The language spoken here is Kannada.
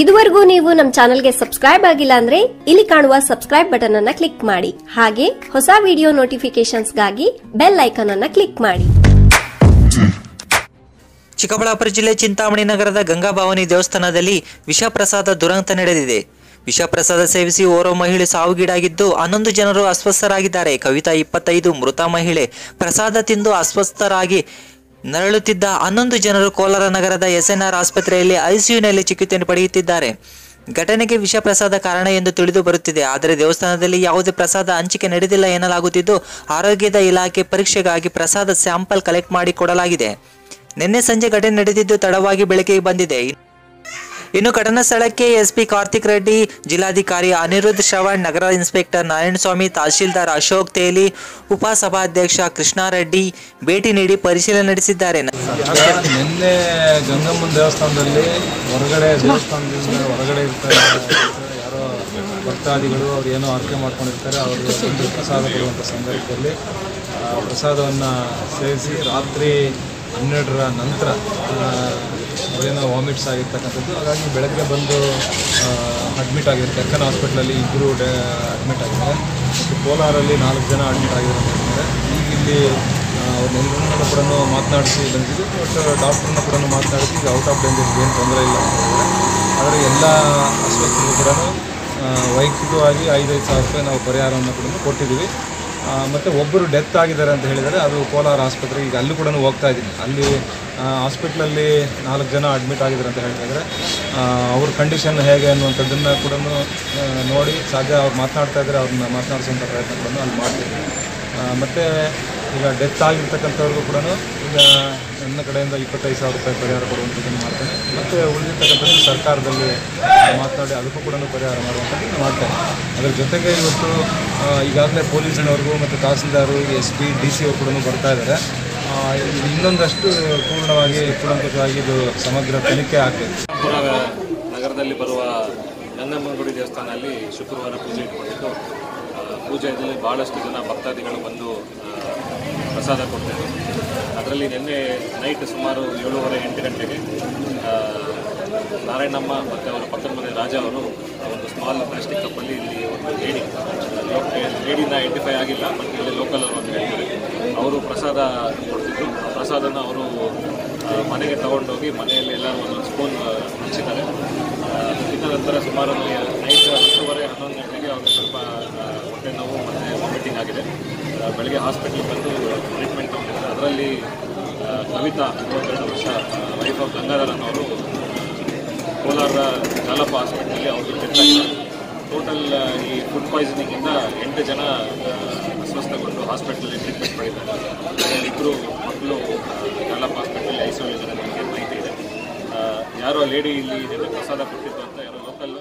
ಇದುವರೆಗೂ ನೀವು ನಮ್ಮ ಚಾನೆಲ್ಗೆ ಸಬ್ಸ್ಕ್ರೈಬ್ ಆಗಿಲ್ಲ ಅಂದ್ರೆ ಇಲ್ಲಿ ಕಾಣುವ ಸಬ್ಸ್ಕ್ರೈಬ್ ಬಟನ್ ಅನ್ನ ಕ್ಲಿಕ್ ಮಾಡಿ. ಹಾಗೆ ಹೊಸ ವಿಡಿಯೋ ನೋಟಿಫಿಕೇಶನ್ಸ್ಗಾಗಿ ಬೆಲ್ ಐಕಾನ್ ಅನ್ನ ಕ್ಲಿಕ್ ಮಾಡಿ. ಚಿಕ್ಕಬಳ್ಳಾಪುರ ಜಿಲ್ಲೆ ಚಿಂತಾಮಣಿ ನಗರದ ಗಂಗಾಭಾವನಿ ದೇವಸ್ಥಾನದಲ್ಲಿ ವಿಷಪ್ರಸಾದ ದುರಂತ ನಡೆದಿದೆ. ವಿಷಪ್ರಸಾದ ಸೇವಿಸಿ ಓರ್ವ ಮಹಿಳೆ ಸಾವುಗೀಡಾಗಿದ್ದು ಹನ್ನೊಂದು ಜನರು ಅಸ್ವಸ್ಥರಾಗಿದ್ದಾರೆ. ಕವಿತಾ ಇಪ್ಪತ್ತೈದು, ಮೃತ ಮಹಿಳೆ ಪ್ರಸಾದ ತಿಂದು ಅಸ್ವಸ್ಥರಾಗಿ ನರಳುತ್ತಿದ್ದ ಹನ್ನೊಂದು ಜನರು ಕೋಲಾರ ನಗರದ ಎಸ್ಎನ್ಆರ್ ಆಸ್ಪತ್ರೆಯಲ್ಲಿ ಐಸಿಯುನಲ್ಲಿ ಚಿಕಿತ್ಸೆ ಪಡೆಯುತ್ತಿದ್ದಾರೆ. ಘಟನೆಗೆ ವಿಷ ಪ್ರಸಾದ ಕಾರಣ ಎಂದು ತಿಳಿದು ಬರುತ್ತಿದೆ. ಆದರೆ ದೇವಸ್ಥಾನದಲ್ಲಿ ಯಾವುದೇ ಪ್ರಸಾದ ಹಂಚಿಕೆ ನಡೆದಿಲ್ಲ ಎನ್ನಲಾಗುತ್ತಿದ್ದು, ಆರೋಗ್ಯದ ಇಲಾಖೆ ಪರೀಕ್ಷೆಗಾಗಿ ಪ್ರಸಾದ ಸ್ಯಾಂಪಲ್ ಕಲೆಕ್ಟ್ ಮಾಡಿ ಕೊಡಲಾಗಿದೆ ನಿನ್ನೆ ಸಂಜೆ ಘಟನೆ ನಡೆದಿದ್ದು, ತಡವಾಗಿ ಬೆಳಕಿಗೆ ಬಂದಿದೆ. ಇನ್ನು ಘಟನಾ ಸ್ಥಳಕ್ಕೆ ಎಸ್ಪಿ ಕಾರ್ತಿಕ್ ರೆಡ್ಡಿ, ಜಿಲ್ಲಾಧಿಕಾರಿ ಅನಿರುದ್ಧ ಶ್ರವಣ್, ನಗರ ಇನ್ಸ್ಪೆಕ್ಟರ್ ನಾರಾಯಣಸ್ವಾಮಿ, ತಹಶೀಲ್ದಾರ್ ಅಶೋಕ್ ತೇಲಿ, ಉಪಸಭಾಧ್ಯಕ್ಷ ಕೃಷ್ಣಾರೆಡ್ಡಿ ಭೇಟಿ ನೀಡಿ ಪರಿಶೀಲನೆ ನಡೆಸಿದ್ದಾರೆ. ನಿನ್ನೆ ಗಂಗಮ್ಮನ ದೇವಸ್ಥಾನದಲ್ಲಿ ಹೊರಗಡೆ ದೇವಸ್ಥಾನದಿಂದ ಹೊರಗಡೆ ಇರ್ತಾರೆ ಯಾರೋ ಭಕ್ತಾದಿಗಳು ಅವ್ರು ಏನೋ ಆರಕೆ ಮಾಡ್ಕೊಂಡಿರ್ತಾರೆ ಅವರು ಒಂದು ಪ್ರಸಾದ ಕೊಡುವಂಥ ಸಂದರ್ಭದಲ್ಲಿ ಪ್ರಸಾದವನ್ನು ಸೇವಿಸಿ ರಾತ್ರಿ ಹನ್ನೆರಡರ ನಂತರ ಅದೇನೋ ವಾಮಿಟ್ಸ್ ಆಗಿರ್ತಕ್ಕಂಥದ್ದು. ಹಾಗಾಗಿ ಬೆಳಗ್ಗೆ ಬಂದು ಅಡ್ಮಿಟ್ ಆಗಿರುತ್ತೆ ಎಕ್ಕನ ಹಾಸ್ಪಿಟ್ಲಲ್ಲಿ ಇಬ್ಬರು ಡೇ ಅಡ್ಮಿಟ್ ಆಗಿದ್ದಾರೆ. ಮತ್ತು ಕೋಲಾರಲ್ಲಿ ನಾಲ್ಕು ಜನ ಅಡ್ಮಿಟ್ ಆಗಿದ್ದಾರೆ ಅಂತ ಈಗ ಇಲ್ಲಿ ಅವ್ರನ್ನೆಲ್ಲರನ್ನ ಕೂಡ ಮಾತನಾಡಿಸಿ ಬಂದಿದ್ದು ಬಟ್ ಡಾಕ್ಟ್ರನ್ನ ಕೂಡ ಮಾತನಾಡಿಸಿ ಈಗ ಔಟ್ ಆಫ್ ಡೇಂಜರ್ ಏನು ತೊಂದರೆ ಇಲ್ಲ ಅಂತ ಆದರೆ ಎಲ್ಲ ಆಸ್ಪತ್ರೆಗೂ ಕೂಡ ವೈಯಕ್ತಿಕವಾಗಿ ಐದೈದು ಸಾವಿರ ರೂಪಾಯಿ ನಾವು ಪರಿಹಾರವನ್ನು ಕೂಡ ಕೊಟ್ಟಿದ್ದೀವಿ. ಮತ್ತು ಒಬ್ಬರು ಡೆತ್ ಆಗಿದ್ದಾರೆ ಅಂತ ಹೇಳಿದರೆ ಅದು ಕೋಲಾರ ಆಸ್ಪತ್ರೆ ಈಗ ಅಲ್ಲೂ ಕೂಡ ಹೋಗ್ತಾ ಇದ್ದೀನಿ. ಅಲ್ಲಿ ಹಾಸ್ಪಿಟ್ಲಲ್ಲಿ ನಾಲ್ಕು ಜನ ಅಡ್ಮಿಟ್ ಆಗಿದ್ದಾರೆ ಅಂತ ಆ, ಅವ್ರ ಕಂಡೀಷನ್ ಹೇಗೆ ಅನ್ನುವಂಥದ್ದನ್ನು ಕೂಡ ನೋಡಿ ಸಾಧ್ಯ ಅವ್ರು ಮಾತನಾಡ್ತಾ ಇದ್ದಾರೆ ಅವ್ರನ್ನ ಮಾತನಾಡಿಸುವಂಥ ಪ್ರಯತ್ನಗಳನ್ನು ಅಲ್ಲಿ ಮಾಡ್ತೀವಿ ಮತ್ತು ಈಗ ಡೆತ್ ಆಗಿರ್ತಕ್ಕಂಥವ್ರಿಗೂ ಕೂಡ ಈಗ ನನ್ನ ಕಡೆಯಿಂದ ಇಪ್ಪತ್ತೈದು ಸಾವಿರ ರೂಪಾಯಿ ಪರಿಹಾರ ಕೊಡುವಂಥದ್ದನ್ನು ಮಾಡ್ತೇನೆ. ಮತ್ತು ಉಳಿದಿರ್ತಕ್ಕಂಥದ್ದು ಸರ್ಕಾರದಲ್ಲಿ ಮಾತನಾಡಿ ಅದಕ್ಕೂ ಕೂಡ ಪರಿಹಾರ ಮಾಡುವಂಥದ್ದನ್ನು ಮಾಡ್ತೇನೆ. ಅದರ ಜೊತೆಗೆ ಇವತ್ತು ಈಗಾಗಲೇ ಪೊಲೀಸ್ನವ್ರಿಗೂ ಮತ್ತು tahsildar S P, D C ಅವರು ಕೂಡ ಬರ್ತಾ ಇದ್ದಾರೆ ಇನ್ನೊಂದಷ್ಟು ಪೂರ್ಣವಾಗಿ ಕೂಲಂಕಷವಾಗಿ ಇದು ಸಮಗ್ರ ತನಿಖೆ ಪುರ ನಗರದಲ್ಲಿ ಬರುವ ಗಂಗಮ್ಮನಗುಡಿ ದೇವಸ್ಥಾನದಲ್ಲಿ ಶುಕ್ರವಾರ ಪೂಜೆ ಇಟ್ಕೊಂಡಿದ್ದು ಪೂಜೆಯಲ್ಲಿ ಭಾಳಷ್ಟು ಜನ ಭಕ್ತಾದಿಗಳು ಬಂದು ಪ್ರಸಾದ ಕೊಡ್ತಾರೆ ಅದರಲ್ಲಿ ನಿನ್ನೆ ನೈಟ್ ಸುಮಾರು ಏಳುವರೆ, ಎಂಟು ಗಂಟೆಗೆ ನಾರಾಯಣಮ್ಮ ಮತ್ತು ಅವರ ಪಕ್ಕದ ಮನೆ ರಾಜ ಅವರು ಒಂದು ಸ್ಮಾಲ್ ಪ್ಲಾಸ್ಟಿಕ್ ಕಪ್ಪಲ್ಲಿ ಇಲ್ಲಿ ಒಂದು ಲೇಡಿ ಲೇಡಿನ ಐಡೆಂಟಿಫೈ ಆಗಿಲ್ಲ ಬಟ್ ಇಲ್ಲಿ ಲೋಕಲ್ ಅವರು ಅಂತ ಹೇಳ್ತಾರೆ ಅವರು ಪ್ರಸಾದ ಕೊಡ್ತಿದ್ರು. ಆ ಪ್ರಸಾದನ ಅವರು ಮನೆಗೆ ತಗೊಂಡೋಗಿ ಮನೆಯಲ್ಲಿ ಎಲ್ಲರೂ ಒಂದೊಂದು ಸ್ಪೂನ್ ಹಂಚಿದ್ದಾರೆ ತಿಂದ ನಂತರ ಸುಮಾರು ನೈಟ್ ಹತ್ತುವರೆ, ಹನ್ನೊಂದು ಗಂಟೆಗೆ ಅವ್ರಿಗೆ ಸ್ವಲ್ಪ ಹೊಟ್ಟೆ ನೋವು ಮತ್ತು ವಾಮಿಟಿಂಗ್ ಆಗಿದೆ. ಬೆಳಗ್ಗೆ ಹಾಸ್ಪಿಟ್ಲಿಗೆ ಬಂದು ಟ್ರೀಟ್ಮೆಂಟ್ ಅದರಲ್ಲಿ ಕವಿತಾ ಮೂವತ್ತೆರಡು ವರ್ಷ ವೈಫ್ ಆಫ್ ಗಂಗಾಧರನ್ ಅವರು ಕೋಲಾರದ ಜಾಲಪ್ಪ ಹಾಸ್ಪಿಟಲಲ್ಲಿ ಅವರು ಡೆತ್ ಟೋಟಲ್ ಈ ಫುಡ್ ಪಾಯ್ಸನಿಂಗಿಂದ ಎಂಟು ಜನ ಅಸ್ವಸ್ಥಗೊಂಡು ಹಾಸ್ಪಿಟಲಲ್ಲಿ ಟ್ರೀಟ್ಮೆಂಟ್ ಪಡೆದಿದ್ದಾರೆ. ಇಬ್ಬರು ಮಕ್ಕಳು ಜಾಲಪ್ಪ ಆಸ್ಪತ್ರೆಯಲ್ಲಿ ಐಸೋಲೇಷನ್ ಮಾಹಿತಿ ಇದೆ. ಯಾರೋ ಲೇಡಿ ಇಲ್ಲಿ ಪ್ರಸಾದ ಕೊಟ್ಟಿದ್ದು ಅಂತ ಯಾರೋ ಲೋಕಲ್